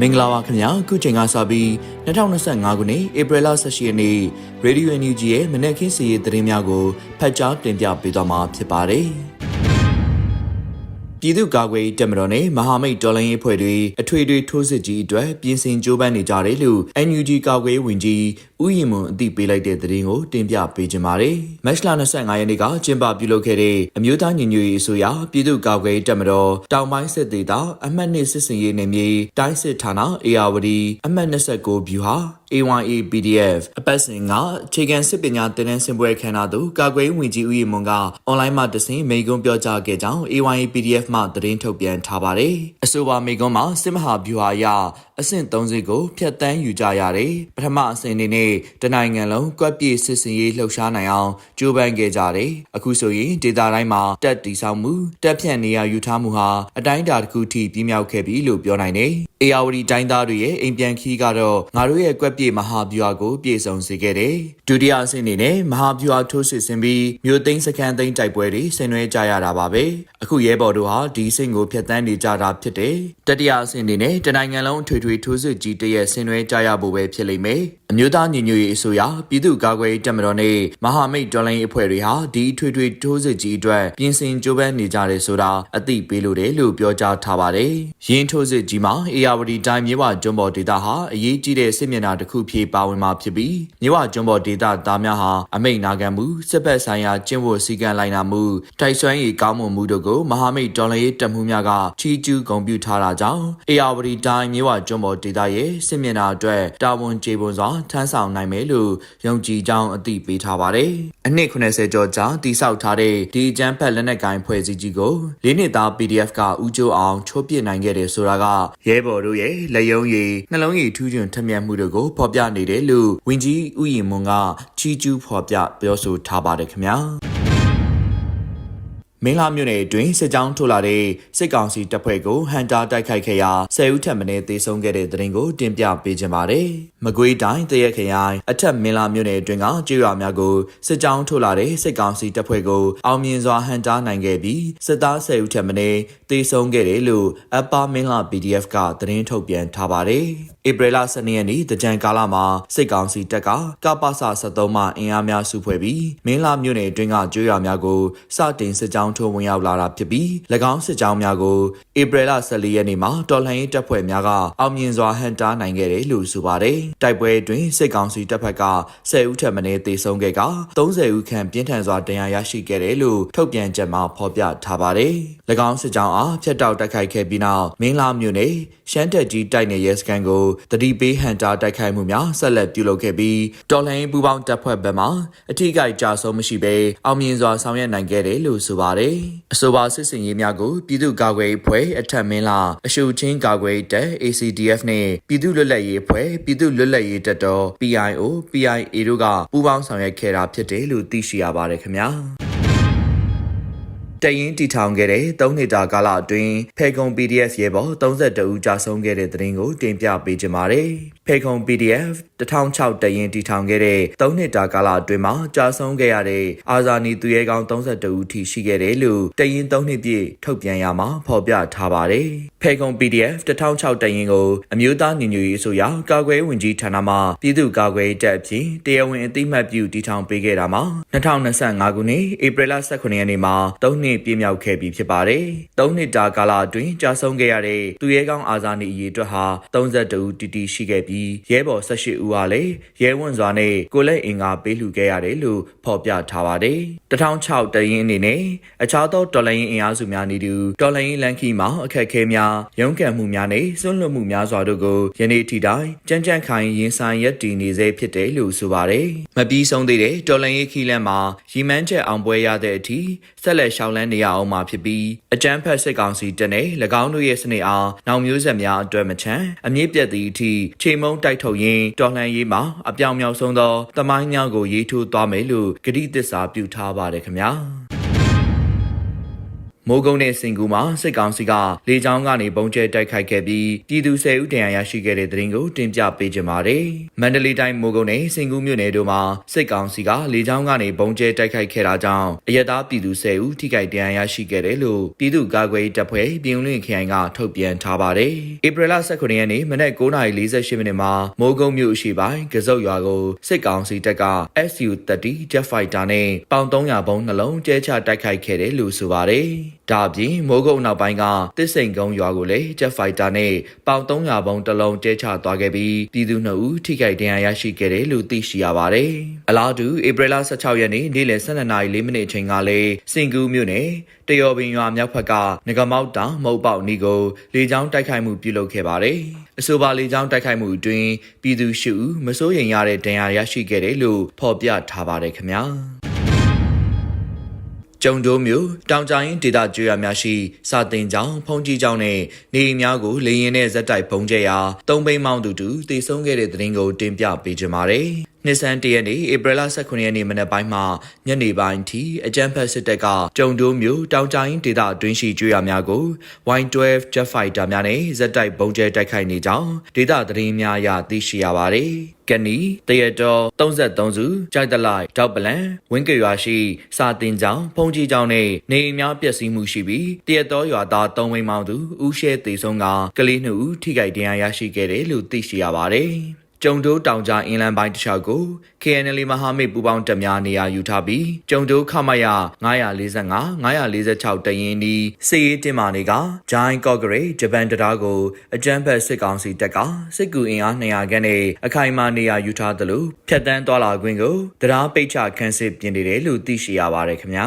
မင်္ဂလာပါခင်ဗျာခုချိန်ကစပြီး2025ခုနှစ်ဧပြီလ18ရက်နေ့ Radio NUG ရဲ့မနက်ခင်းစီးရီးသတင်းများကိုဖတ်ကြားတင်ပြပေးသွားမှာဖြစ်ပါတယ် ပြည်သူ့ကာကွယ်ရေးတပ်မတော်နဲ့မဟာမိတ်တော်လှန်ရေးအဖွဲ့တွေအထွေထွေထိုးစစ်ကြီးအတွက်ပြင်ဆင်ကြိုးပမ်းနေကြတယ်လို့ NUG ကာကွယ်ရေးဝန်ကြီးဦးရင်မွန်အသိပေးလိုက်တဲ့သတင်းကိုတင်ပြပေးကြပါမယ်။မတ်လ25ရက်နေ့ကကျင်းပပြုလုပ်ခဲ့တဲ့အမျိုးသားညီညွတ်ရေးအစိုးရပြည်သူ့ကာကွယ်ရေးတပ်မတော်တောင်ပိုင်းစစ်ဒေသအမှတ်2စစ်စင်ရေးနယ်မြေတိုင်းစစ်ဌာနအေယာဝတီအမှတ်29ဗျူဟာ A1A PDF အပတ်စဉ်ကအခြေခံစစ်ပညာသင်တန်းဆင်ပွဲခန်းနာသို့ကာကွယ်ရေးဝန်ကြီးဦးရီမွန်ကအွန်လိုင်းမှာတဆင့်မိန့်ခွန်းပြောကြားခဲ့ကြောင်း A1A PDF မှသတင်းထုတ်ပြန်ထားပါတယ်။အဆိုပါမိန့်ခွန်းမှာစစ်မဟာဗျူဟာအရ အဆင့်30ကိုဖျက်ဆီးယူကြရတယ်။ပထမအဆင့်အနေနဲ့တနိုင်ငံလုံးကွက်ပြေစစ်စင်ရေးလှုပ်ရှားနိုင်အောင်ကြိုးပမ်းခဲ့ကြတယ်။အခုဆိုရင်ဒေတာတိုင်းမှာတက်တီဆောင်မှုတက်ဖြန့်နေရယူထားမှုဟာအတိုင်းအတာတစ်ခုထိပြင်းမြောက်ခဲ့ပြီလို့ပြောနိုင်တယ်။အေယာဝတီတိုင်းသားတွေရဲ့အိမ်ပြန်ခီးကတော့ငါတို့ရဲ့ကွက်ပြေမဟာဗျူဟာကိုပြေဆုံးစေခဲ့တယ်။ဒုတိယအဆင့်အနေနဲ့မဟာဗျူဟာထိုးစစ်ဆင်ပြီးမြို့သိမ်းစခန်းသိမ်းတိုက်ပွဲတွေဆင်နွှဲကြရတာပါပဲ။အခုရဲဘော်တို့ဟာဒီအဆင့်ကိုဖျက်ဆီးနေကြတာဖြစ်တယ်။တတိယအဆင့်အနေနဲ့တနိုင်ငံလုံးအထွေထွေထိုးစစ်ကြီးတရက်ဆင်နွှဲကြရဖို့ပဲဖြစ်လိမ့်မယ်။အမျိုးသားညီညွတ်ရေးအစိုးရပြည်သူ့ကာကွယ်ရေးတပ်မတော်နဲ့မဟာမိတ်တော်လှန်ရေးအဖွဲ့တွေဟာဒီထွေထွေထိုးစစ်ကြီးအတွက်ပြင်ဆင်ကြိုးပမ်းနေကြတယ်ဆိုတာအသိပေးလိုတယ်လို့ပြောကြားထားပါတယ်။ရင်းထိုးစစ်ကြီးမှာအေယာဝတီတိုင်းမြေဝကျွန်းပေါ်ဒေသဟာအရေးကြီးတဲ့စစ်မျက်နှာတစ်ခုဖြစ်ပါဝင်မှာဖြစ်ပြီးမြေဝကျွန်းပေါ်ဒေသသားများဟာအမိတ်နာခံမှုစစ်ဘက်ဆိုင်ရာကျင့်ဝတ်စည်းကမ်းလိုက်နာမှုတိုက်စွမ်းရည်ကောင်းမွန်မှုတို့ကိုမဟာမိတ်တော်လှန်ရေးတပ်မှုများကချီးကျူးဂုဏ်ပြုထားတာကြောင့်အေယာဝတီတိုင်းမြေဝကျွန်းပေါ်ဒေသရဲ့စစ်မျက်နှာအတွက်တာဝန်ကျေပွန်စွာထမ်းဆောင်နိုင်မယ်လို့ယုံကြည်ကြောင်းအသိပေးထားပါတယ်။အနှစ်80ကျော်ကြာတိစောက်ထားတဲ့ဒီအကြမ်းဖက်လက်နက်ကိုင်ဖွဲ့စည်းကြီးကိုလေးနှစ်သား PDF ကဦးကျိုးအောင်ချိုးပစ်နိုင်ခဲ့တယ်ဆိုတာကရဲဘော်တို့ရဲ့လက်ယုံရည်နှလုံးရည်ထူးချွန်ထက်မြက်မှုတို့ကိုဖော်ပြနေတယ်လို့ဝင်းကြီးဥယျာဉ်မွန်ကချီးကျူးဖော်ပြပြောဆိုထားပါတယ်ခင်ဗျာ။ မင်းလာမြို့နယ်အတွင်းစစ်ကြောင်းထုတ်လာတဲ့စစ်ကောင်စီတပ်ဖွဲ့ကိုဟန်တာတိုက်ခိုက်ခဲ့ရာဆယ်ဦးထက်မနည်းသေဆုံးခဲ့တဲ့တဲ့ရင်ကိုတင်ပြပေးခြင်းပါတယ်။မကွေးတိုင်းတရက်ခရိုင်အထက်မင်းလာမြို့နယ်အတွင်းကကျေးရွာများကိုစစ်ကြောင်းထုတ်လာတဲ့စစ်ကောင်စီတပ်ဖွဲ့ကိုအောင်မြင်စွာဟန်တာနိုင်ခဲ့ပြီးစစ်သားဆယ်ဦးထက်မနည်းသေဆုံးခဲ့တယ်လို့အပ္ပမင်းလာ PDF ကသတင်းထုတ်ပြန်ထားပါတယ်။ဧပြီလ12ရက်နေ့တကြံကာလမှာစစ်ကောင်စီတပ်ကကပ္ပစ73မှအင်အားများစုဖွဲ့ပြီးမင်းလာမြို့နယ်အတွင်းကကျွေးရွာများကိုစတင်စစ်ကြောင်းထိုးဝင်ရောက်လာတာဖြစ်ပြီး၎င်းစစ်ကြောင်းများကိုဧပြီလ14ရက်နေ့မှာတော်လှန်ရေးတပ်ဖွဲ့များကအောင်မြင်စွာဟန်တားနိုင်ခဲ့တယ်လို့ဆိုပါတယ်။တိုက်ပွဲအတွင်းစစ်ကောင်စီတပ်ဖက်က10ဦးထက်မနည်းသေဆုံးခဲ့က30ဦးခန့်ပြင်းထန်စွာဒဏ်ရာရရှိခဲ့တယ်လို့ထုတ်ပြန်ချက်မှာဖော်ပြထားပါတယ်။၎င်းစစ်ကြောင်းအားဖျက်တောက်တိုက်ခိုက်ခဲ့ပြီးနောက်မင်းလာမြို့နယ်ရှမ်းတက်ကြီးတိုက်နယ်ရဲစခန်းကိုတတိပေးဟန်တာတိုက်ခိုက်မှုများဆက်လက်ပြုလုပ်ခဲ့ပြီးတော်လှန်ရေးပူးပေါင်းတပ်ဖွဲ့ဘက်မှအထူးကိကြဆုံးမရှိဘဲအောင်မြင်စွာဆောင်ရွက်နိုင်ခဲ့တယ်လို့ဆိုပါတယ်။အဆိုပါစစ်စင်ရေးများကိုပြည်သူ့ကာကွယ်ရေးဖွဲ့အထက်မင်းလာအရှုချင်းကာကွယ်တပ် ACDF နဲ့ပြည်သူ့လွတ်လပ်ရေးဖွဲ့ပြည်သူ့လွတ်လပ်ရေးတပ်တော် PIO PIA တို့ကပူးပေါင်းဆောင်ရွက်ခဲ့တာဖြစ်တယ်လို့သိရှိရပါတယ်ခင်ဗျာ။တရင်တီထောင်ခဲ့တဲ့၃နှစ်တာကာလအတွင်းဖေကုံ PDF ရဲဘော်32ဦးကြာဆုံးခဲ့တဲ့တဲ့ရင်ကိုတင်ပြပေးကြပါမယ်။ ဖေကုံ PDF 1006တရင်တီထောင်ခဲ့တဲ့၃နှစ်တာကာလအတွင်းမှာကြာဆုံးခဲ့ရတဲ့အာဇာနည်သူရဲကောင်း32ဦးထိရှိခဲ့တယ်လို့တရင်၃နှစ်ပြည့်ထုတ်ပြန်ရမှာဖော်ပြထားပါတယ်။ဖေကုံ PDF 1006တရင်ကိုအမျိုးသားညီညွတ်ရေးအစိုးရကာကွယ်ဝင်ကြီးဌာနမှပြည်သူ့ကာကွယ်တပ်အဖြစ်တရားဝင်အသိမှတ်ပြုတည်ထောင်ပေးခဲ့တာမှာ2025ခုနှစ်ဧပြီလ18ရက်နေ့မှာ၃နှစ်ပြည့်မြောက်ခဲ့ပြီဖြစ်ပါတယ်။၃နှစ်တာကာလအတွင်းကြာဆုံးခဲ့ရတဲ့သူရဲကောင်းအာဇာနည်အရေးအတွက်ဟာ32ဦးတီတီရှိခဲ့ပြီးရဲဘော်18ဦးဟာလည်းရဲဝံ့စွာနဲ့ကိုလက်အင်ကာပေးလှူခဲ့ရတယ်လို့ဖော်ပြထားပါတယ်။2006တရင်အနေနဲ့အခြားသောတော်လိုင်းအင်အားစုများနေတူတော်လိုင်းလန်ခီမှာအခက်အခဲများရုန်းကန်မှုများနဲ့စွန့်လွတ်မှုများစွာတို့ကိုယနေ့ထိတိုင်ကြမ်းကြမ်းခိုင်ရင်ဆိုင်ရက်တည်နေစေဖြစ်တယ်လို့ဆိုပါတယ်။မပြီးဆုံးသေးတဲ့တော်လိုင်းရေးခီလန်မှာရီမန်းချက်အောင်ပွဲရတဲ့အထိဆက်လက်ရှောင်လန်းနေရအောင်မှာဖြစ်ပြီးအကြမ်းဖက်စစ်ကောင်စီတပ်နဲ့၎င်းတို့ရဲ့စနစ်အားနောင်မျိုးဆက်များအတွက်မချမ်းအမြင့်ပြတ်သည့်အထိချိန်မုံတိုက်ထုတ်ရင်းတော်လှန်ရေးမှာအပြောင်မြောက်ဆုံးသောတမိုင်းများကိုရေးထိုးသွားမယ်လို့ဂတိသစ္စာပြုထားပါတယ်ခင်ဗျာ မိုးကုတ်နဲ့စင်ကူမှာစစ်ကောင်စီကလေကြောင်းကနေပုံကျဲတိုက်ခိုက်ခဲ့ပြီးပြည်သူ10ဦးတရားရရှိခဲ့တဲ့သတင်းကိုတင်ပြပေးကြပါမယ်။မန္တလေးတိုင်းမိုးကုတ်နဲ့စင်ကူမြို့နယ်တို့မှာစစ်ကောင်စီကလေကြောင်းကနေပုံကျဲတိုက်ခိုက်ခဲ့တာကြောင့်အရတားပြည်သူ10ဦးထိခိုက်ဒဏ်ရာရရှိခဲ့တယ်လို့ပြည်သူ့ကာကွယ်ရေးတပ်ဖွဲ့ပြည်ဦးလွင်ခရိုင်ကထုတ်ပြန်ထားပါတယ်။ဧပြီလ19ရက်နေ့မနက်9:48မိနစ်မှာမိုးကုတ်မြို့ရှိပိုင်းကစုတ်ရွာကိုစစ်ကောင်စီတပ်က SU-30 Jet Fighter နဲ့ပေါင်300ဘုံနှလုံးကျဲချတိုက်ခိုက်ခဲ့တယ်လို့ဆိုပါတယ်။ ဒါအပြင်မိုးကုတ်နောက်ပိုင်းကတစ်စိန်ကုန်းရွာကိုလည်း Jet Fighter နဲ့ပေါင်300ဘုံတစ်လုံးကျဲချသွားခဲ့ပြီးပြည်သူ2ဦးထိခိုက်ဒဏ်ရာရရှိခဲ့တယ်လို့သိရှိရပါတယ်။အလားတူဧပြီလ16ရက်နေ့နေ့လယ်12:04မိနစ်အချိန်ကလည်းစင်ကူးမြို့နယ်တယောပင်ရွာမြောက်ဘက်ကငကမောက်တောင်မုတ်ပေါက်နီကိုလေကြောင်းတိုက်ခိုက်မှုပြုလုပ်ခဲ့ပါတယ်။အဆိုပါလေကြောင်းတိုက်ခိုက်မှုအတွင်းပြည်သူရှိဦးမစိုးရိမ်ရတဲ့ဒဏ်ရာရရှိခဲ့တယ်လို့ဖော်ပြထားပါတယ်ခင်ဗျာ။ ကျုံတိုးမျိုးတောင်ကြိုင်းဒေသကျွော်များရှိစာတင်ကျောင်းဖုန်ကြီးကျောင်းနဲ့နေအိမ်များကိုလေရင်နဲ့ဇက်တိုက်ပုံကျဲရာတုံးပိန်မောင်းသူတူတည်ဆုံးခဲ့တဲ့တဲ့ရင်ကိုတင်ပြပေးကြပါမယ်။ နှစ်ဆန်းတရက်နေ့ဧပြီလ18ရက်နေ့မနက်ပိုင်းမှာညနေပိုင်းထိအကြမ်းဖက်စစ်တပ်ကကျုံတိုးမျိုးတောင်ကြိုင်းဒေသအတွင်းရှိကျွော်များကို Y12 Jet Fighter များနဲ့ဇက်တိုက်ပုံကျဲတိုက်ခိုက်နေကြောင်းဒေသသတင်းများအရသိရှိရပါတယ်။ကနီတရတော်33စုကြိုက်တလိုက်တောက်ပလန်ဝင်းကရွာရှိစာတင်ကျောင်းဖုန်ကြီးကျောင်းနဲ့နေအိမ်များပျက်စီးမှုရှိပြီးတရတော်ရွာသား3မိန်းမောင်သူဦးရှဲသေးဆုံးကကလေး2ဦးထိခိုက်ဒဏ်ရာရရှိခဲ့တယ်လို့သိရှိရပါတယ်။ ကျုံတိုးတောင်ကြားအင်းလန်ပိုင်းတစ်လျှောက်ကို KNL မဟာမိတ်ပူးပေါင်းတပ်များနေရာယူထားပြီးကျုံတိုးခမရ945 946တရင်ဒီစစ်ရေးတင်မာတွေကဂျိုင်းကော့ဂရိတ်ဂျပန်တရားကိုအကြမ်းဖက်စစ်ကောင်စီတပ်ကစစ်ကူအင်အား200ခန်းနဲ့အခိုင်အမာနေရာယူထားသလိုဖျက်တမ်းသွားလာခွင့်ကိုတရားပိတ်ချခန်းစစ်ပြင်နေတယ်လို့သိရှိရပါတယ်ခင်ဗျာ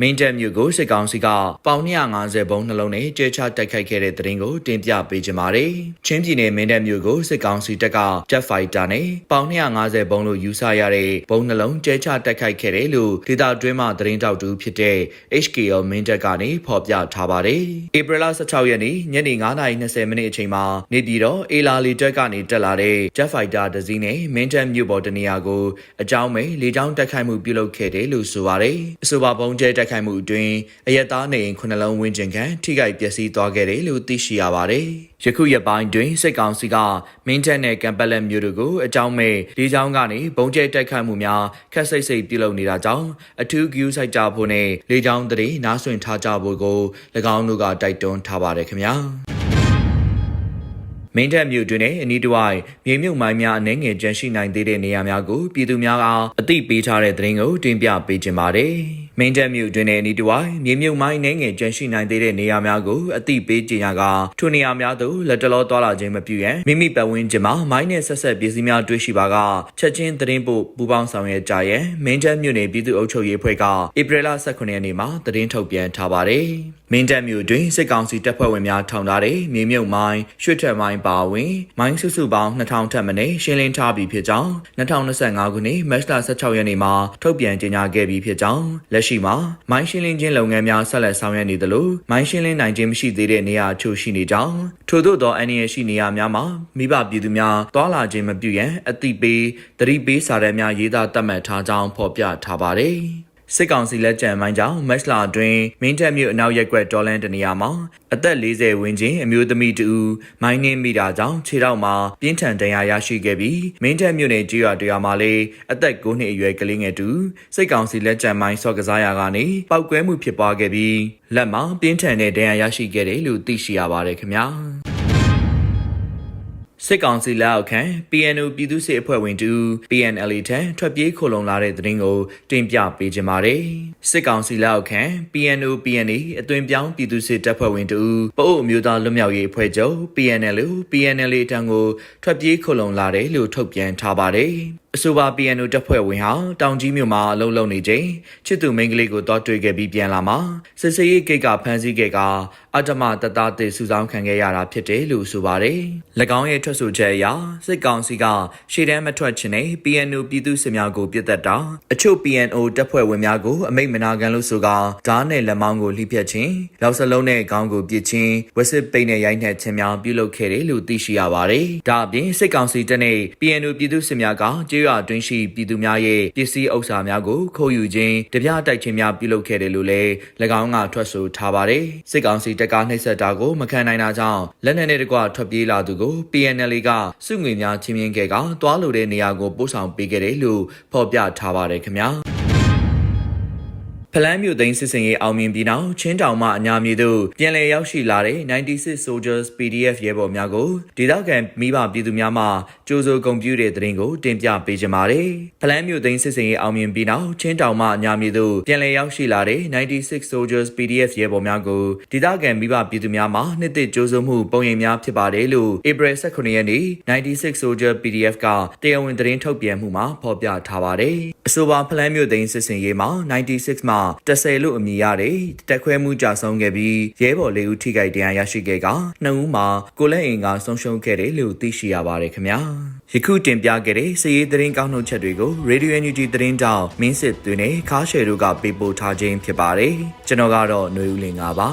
မင်းတပ်မြို့ကိုစစ်ကောင်စီကပေါင်250ဘုံနှလုံးနဲ့ကျဲချတိုက်ခိုက်ခဲ့တဲ့တဲ့ရင်ကိုတင်ပြပေးကြပါမယ်။ချင်းပြည်နယ်မင်းတပ်မြို့ကိုစစ်ကောင်စီတပ်က Jet Fighter နဲ့ပေါင်250ဘုံလို့ယူဆရတဲ့ဘုံနှလုံးကျဲချတိုက်ခိုက်ခဲ့တယ်လို့ဒေတာတွင်းမှသတင်းတောက်တူဖြစ်တဲ့ HKL မင်းတပ်ကနေဖော်ပြထားပါတယ်။ဧပြီလ16ရက်နေ့ညနေ9:20မိနစ်အချိန်မှာနေပြည်တော်အေလာလီတက်ကနေတက်လာတဲ့ Jet Fighter တစ်စီးနဲ့မင်းတပ်မြို့ပေါ်တနေရာကိုအကြောင်းမဲ့လေကြောင်းတိုက်ခိုက်မှုပြုလုပ်ခဲ့တယ်လို့ဆိုပါတယ်။အဆိုပါဘုံကျဲတိုက်ခိုက်မှုအတွင်းအယက်သားနေအိမ်ခုနှလုံးဝန်းကျင်ခန့်ထိခိုက်ပျက်စီးသွားခဲ့တယ်လို့သိရှိရပါတယ်။ယခုရက်ပိုင်းတွင်စစ်ကောင်စီကမင်းတပ်နဲ့ကံပက်လက်မြို့တို့ကိုအကြောင်းမဲ့လေကြောင်းကနေဘုံကျဲတိုက်ခိုက်မှုများခက်စိတ်စိတ်ပြုလုပ်နေတာကြောင့်အထူးဂယူဆိုင်ကြဖို့နဲ့လေကြောင်းတရေနားဆွင့်ထားကြဖို့ကို၎င်းတို့ကတိုက်တွန်းထားပါတယ်ခင်ဗျာ။မင်းတပ်မြို့တွင်လည်းအနီးတစ်ဝိုက်မြေမြုပ်မိုင်းများအနှဲငယ်ကျန်ရှိနိုင်သေးတဲ့နေရာများကိုပြည်သူများကအသိပေးထားတဲ့သတင်းကိုတင်ပြပေးခြင်းပါတယ်။ မင်းတပ်မြို့တွင်လည်းအနီးတစ်ဝိုက်မြေမြုပ်မိုင်းအနှဲငယ်ကျန်ရှိနိုင်သေးတဲ့နေရာများကိုအသိပေးခြင်းရကထိုနေရာများသို့လက်တလောသွားလာခြင်းမပြုရန်မိမိပတ်ဝန်းကျင်မှာမိုင်းနဲ့ဆက်ဆက်ပစ္စည်းများတွေ့ရှိပါကချက်ချင်းသတင်းပို့ပူးပေါင်းဆောင်ရွက်ကြရန်မင်းတပ်မြို့နယ်ပြည်သူ့အုပ်ချုပ်ရေးအဖွဲ့ကဧပြီလ18ရက်နေ့မှာသတင်းထုတ်ပြန်ထားပါတယ်။မင်းတပ်မြို့တွင်စစ်ကောင်စီတပ်ဖွဲ့ဝင်များထောင်ထားတဲ့မြေမြုပ်မိုင်းရွှေထက်မိုင်းပါဝင်မိုင်းစုစုပေါင်း2000ထက်မနည်းရှင်းလင်းထားပြီးဖြစ်ကြောင်း2025ခုနှစ်မတ်လ16ရက်နေ့မှာထုတ်ပြန်ကြေညာခဲ့ပြီးဖြစ်ကြောင်းလက်ရှိမှာမိုင်းရှင်းလင်းခြင်းလုပ်ငန်းများဆက်လက်ဆောင်ရွက်နေသလိုမိုင်းရှင်းလင်းနိုင်ခြင်းမရှိသေးတဲ့နေရာအချို့ရှိနေကြောင်းထို့သောသောအန္တရာယ်ရှိနေရာများမှာမိဘပြည်သူများတွာလာခြင်းမပြုရန်အသိပေးသတိပေးစာတမ်းများရေးသားသတ်မှတ်ထားကြောင်းဖော်ပြထားပါတယ် စစ်ကောင်စီလက်ကျန်မိုင်းကြောင့်မက်စလာအတွင်းမင်းတပ်မြို့အနောက်ရက်ကွက်ဒေါ်လန်တနေရာမှာအသက်40ဝန်းကျင်အမျိုးသမီးတူမိုင်းနှင်းမိတာကြောင့်ခြေထောက်မှာပြင်းထန်ဒဏ်ရာရရှိခဲ့ပြီးမင်းတပ်မြို့နယ်ကြီးရွာတရားမှာလည်းအသက်9နှစ်အရွယ်ကလေးငယ်တူစစ်ကောင်စီလက်ကျန်မိုင်းဆော့ကစားရာကနေပောက်ကွဲမှုဖြစ်ပွားခဲ့ပြီးလက်မှာပြင်းထန်တဲ့ဒဏ်ရာရရှိခဲ့တယ်လို့သိရှိရပါတယ်ခင်ဗျာ စစ်ကောင်စီလက်အောက်ခံ PNO ပြည်သူ့စစ်အဖွဲ့ဝင်တူ PNL ထံထွက်ပြေးခိုလုံလာတဲ့သတင်းကိုတင်ပြပေးကြပါမယ်။စစ်ကောင်စီလက်အောက်ခံ PNO PNA အသွင်ပြောင်းပြည်သူ့စစ်တပ်ဖွဲ့ဝင်တူပအို့အမျိုးသားလွတ်မြောက်ရေးအဖွဲ့ချုပ် PNL PNL ထံကိုထွက်ပြေးခိုလုံလာတယ်လို့ထုတ်ပြန်ထားပါတယ်။ အဆိုပါ PNO တပ်ဖွဲ့ဝင်ဟာတောင်ကြီးမြို့မှာအလုပ်လုပ်နေချိန်ချစ်သူမိန်းကလေးကိုတောတွေ့ခဲ့ပြီးပြန်လာမှာစစ်စေးရေးကိတ်ကဖမ်းဆီးခဲ့ကအတ္တမတတတဲ့စုဆောင်းခံခဲ့ရတာဖြစ်တယ်လို့ဆိုပါတယ်။၎င်းရဲ့ထွက်ဆိုချက်အရစစ်ကောင်စီကရှေ့တန်းမထွက်ချင်တဲ့ PNO ပြည်သူစစ်များကိုပြစ်တက်တာအချို့ PNO တပ်ဖွဲ့ဝင်များကိုအမိတ်မနာခံလို့ဆိုကဓာတ်နဲ့လက်မောင်းကိုလှိပြက်ခြင်းလောက်စလုံးနဲ့ခေါင်းကိုပစ်ခြင်းဝက်စစ်ပိတ်နဲ့ရိုက်နှက်ခြင်းများပြုလုပ်ခဲ့တယ်လို့သိရှိရပါတယ်။ဒါအပြင်စစ်ကောင်စီတပ်နဲ့ PNO ပြည်သူစစ်များကကြေးရွာတွင်းရှိပြည်သူများရဲ့ပစ္စည်းဥစ္စာများကိုခိုးယူခြင်းတပြတိုက်ခြင်းများပြုလုပ်ခဲ့တယ်လို့လည်း၎င်းကထွက်ဆိုထားပါတယ်စစ်ကောင်စီတပ်ကနှိပ်စက်တာကိုမခံနိုင်တာကြောင့်လက်နက်နဲ့တကွထွက်ပြေးလာသူကို PNL ကစုငွေများချင်းမြင်ခဲ့ကတွားလိုတဲ့နေရာကိုပို့ဆောင်ပေးခဲ့တယ်လို့ဖော်ပြထားပါတယ်ခင်ဗျာ ဖလန်းမြို့သိမ်းစစ်စင်ရေးအောင်မြင်ပြီးနောက်ချင်းတောင်မှအညာမြေသို့ပြန်လည်ရောက်ရှိလာတဲ့96 Soldiers PDF ရဲဘော်များကိုဒေသခံမိဘပြည်သူများမှကြိုးစိုးဂုဏ်ပြုတဲ့တဲ့ရင်ကိုတင်ပြပေးကြပါမယ်။ဖလန်းမြို့သိမ်းစစ်စင်ရေးအောင်မြင်ပြီးနောက်ချင်းတောင်မှအညာမြေသို့ပြန်လည်ရောက်ရှိလာတဲ့96 Soldiers PDF ရဲဘော်များကိုဒေသခံမိဘပြည်သူများမှနှစ်သက်ကြိုးစိုးမှုပုံရိပ်များဖြစ်ပါတယ်လို့ April 18ရက်နေ့96 Soldier PDF ကတရားဝင်သတင်းထုတ်ပြန်မှုမှာဖော်ပြထားပါတယ်။ အဆိုပါဖလန်းမြို့သိမ်းစစ်စင်ရေးမှာ96မှာ10လို့အမည်ရတဲ့တက်ခွဲမှုကြဆုံးခဲ့ပြီးရဲဘော်လေးဦးထိခိုက်ဒဏ်ရာရရှိခဲ့ကနှစ်ဦးမှာကိုလက်အင်ကဆုံးရှုံးခဲ့တယ်လို့သိရှိရပါတယ်ခင်ဗျာယခုတင်ပြခဲ့တဲ့စည်ရေးသတင်းကောင်းနှုတ်ချက်တွေကို Radio Energy သတင်းတောင်မင်းစစ်သွင်းနဲ့ခါရှယ်တို့ကပေးပို့ထားခြင်းဖြစ်ပါတယ်ကျွန်တော်ကတော့ຫນွေဦးလင်ပါ